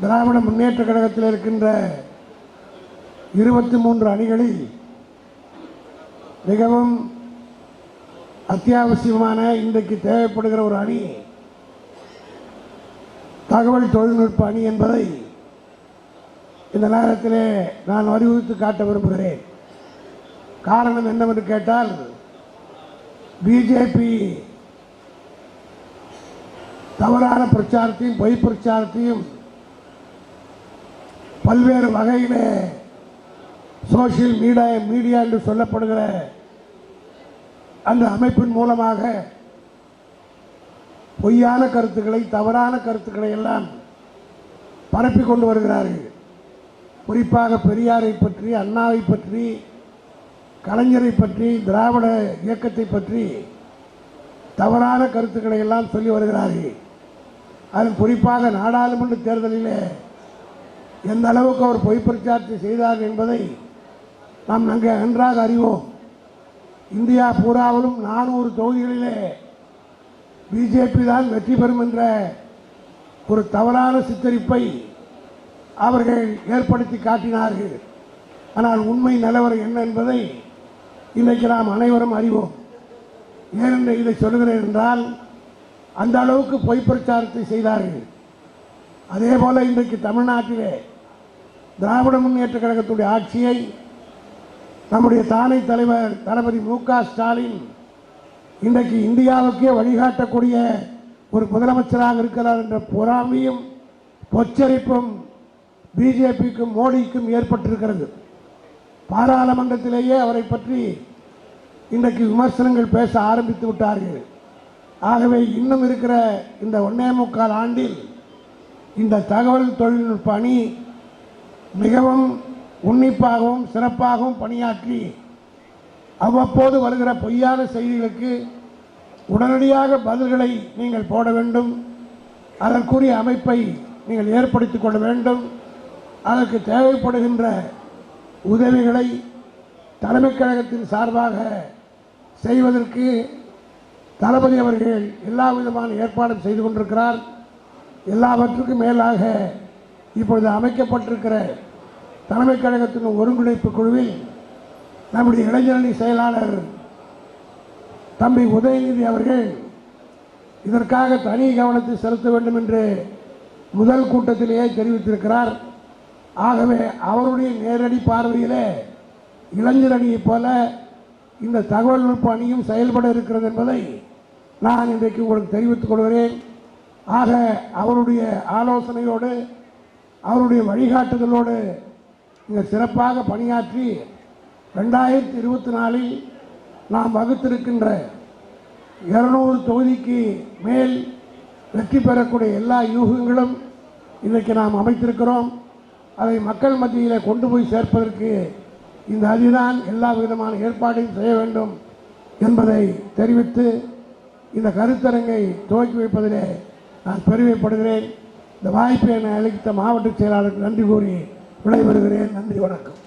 திராவிட முன்னேற்ற கழகத்தில் இருக்கின்ற இருபத்தி மூன்று அணிகளில் மிகவும் அத்தியாவசியமான இன்றைக்கு தேவைப்படுகிற ஒரு அணி தகவல் தொழில்நுட்ப அணி என்பதை இந்த நேரத்திலே நான் அறிவுறுத்தி காட்ட விரும்புகிறேன். காரணம் என்னவென்று கேட்டால் பிஜேபி தவறான பிரச்சாரத்தையும் பொய் பிரச்சாரத்தையும் பல்வேறு வகையிலே சோசியல் மீடியா மீடியா என்று சொல்லப்படுகிற அந்த அமைப்பின் மூலமாக பொய்யான கருத்துக்களை தவறான கருத்துக்களை எல்லாம் பரப்பிக் கொண்டு வருகிறார்கள். குறிப்பாக பெரியாரை பற்றி அண்ணாவை பற்றி கலைஞரை பற்றி திராவிட இயக்கத்தை பற்றி தவறான கருத்துக்களை எல்லாம் சொல்லி வருகிறார்கள். அதில் குறிப்பாக நாடாளுமன்ற தேர்தலிலே எந்த அளவுக்கு அவர் பொய் பிரச்சாரத்தை செய்தார் என்பதை நாம் நன்கு நன்றாக அறிவோம். இந்தியா பூராவிலும் நானூறு தொகுதிகளிலே பிஜேபி தான் வெற்றி பெறும் என்ற ஒரு தவறான சித்தரிப்பை அவர்கள் ஏற்படுத்தி காட்டினார்கள். ஆனால் உண்மை நிலவரம் என்ன என்பதை இன்றைக்கு நாம் அனைவரும் அறிவோம். ஏனென்று இதை சொல்கிறேன் என்றால் அந்த அளவுக்கு பொய் பிரச்சாரத்தை செய்தார்கள். அதே போல இன்றைக்கு தமிழ்நாட்டிலே திராவிட முன்னேற்ற கழகத்துடைய ஆட்சியை நம்முடைய தானை தலைவர் தளபதி மு க ஸ்டாலின் இன்றைக்கு இந்தியாவுக்கே வழிகாட்டக்கூடிய ஒரு முதலமைச்சராக இருக்கிறார் என்ற பொறாமையும் பொச்சரிப்பும் பிஜேபிக்கும் மோடிக்கும் ஏற்பட்டிருக்கிறது. பாராளுமன்றத்திலேயே அவரை பற்றி இன்றைக்கு விமர்சனங்கள் பேச ஆரம்பித்து விட்டார்கள். ஆகவே இன்னும் இருக்கிற இந்த ஒன்னே முக்கால் ஆண்டில் இந்த தகவல் தொழில்நுட்ப அணி மிகவும் உன்னிப்பாகவும் சிறப்பாகவும் பணியாற்றி அவ்வப்போது வருகிற பொய்யான செய்திகளுக்கு உடனடியாக பதில்களை நீங்கள் போட வேண்டும். அதற்குரிய அமைப்பை நீங்கள் ஏற்படுத்திக் கொள்ள வேண்டும். அதற்கு தேவைப்படுகின்ற உதவிகளை தலைமைக் கழகத்தின் சார்பாக செய்வதற்கு தளபதி அவர்கள் எல்லா விதமான ஏற்பாடும் செய்து கொண்டிருக்கிறார். எல்லாவற்றுக்கும் மேலாக இப்பொழுது அமைக்கப்பட்டிருக்கிற தலைமைக் கழகத்தின் ஒருங்கிணைப்பு குழுவில் நம்முடைய இளைஞரணி செயலாளர் தம்பி உதயநிதி அவர்கள் இதற்காக தனி கவனத்தை செலுத்த வேண்டும் என்று முதல் கூட்டத்திலேயே தெரிவித்திருக்கிறார். ஆகவே அவருடைய நேரடி பார்வையிலே இளைஞர் அணியைப் போல இந்த தகவல் நுட்ப அணியும் செயல்பட இருக்கிறது என்பதை நான் இன்றைக்கு உங்களுக்கு தெரிவித்துக் கொள்கிறேன். ஆக அவருடைய ஆலோசனையோடு அவருடைய வழிகாட்டுதலோடு இங்கே சிறப்பாக பணியாற்றி ரெண்டாயிரத்தி இருபத்தி நாலில் நாம் வகுத்திருக்கின்ற இருநூறு தொகுதிக்கு மேல் வெற்றி பெறக்கூடிய எல்லா யூகங்களும் இன்றைக்கு நாம் அமைத்திருக்கிறோம். அதை மக்கள் மத்தியில் கொண்டு போய் சேர்ப்பதற்கு இந்த அதிதான் எல்லா விதமான ஏற்பாடையும் செய்ய வேண்டும் என்பதை தெரிவித்து இந்த கருத்தரங்கை துவக்கி வைப்பதிலே நான் பெருமைப்படுகிறேன். இந்த வாய்ப்பை என்னை அளித்த மாவட்ட செயலாளருக்கு நன்றி கூறி விடைபெறுகிறேன். நன்றி வணக்கம்.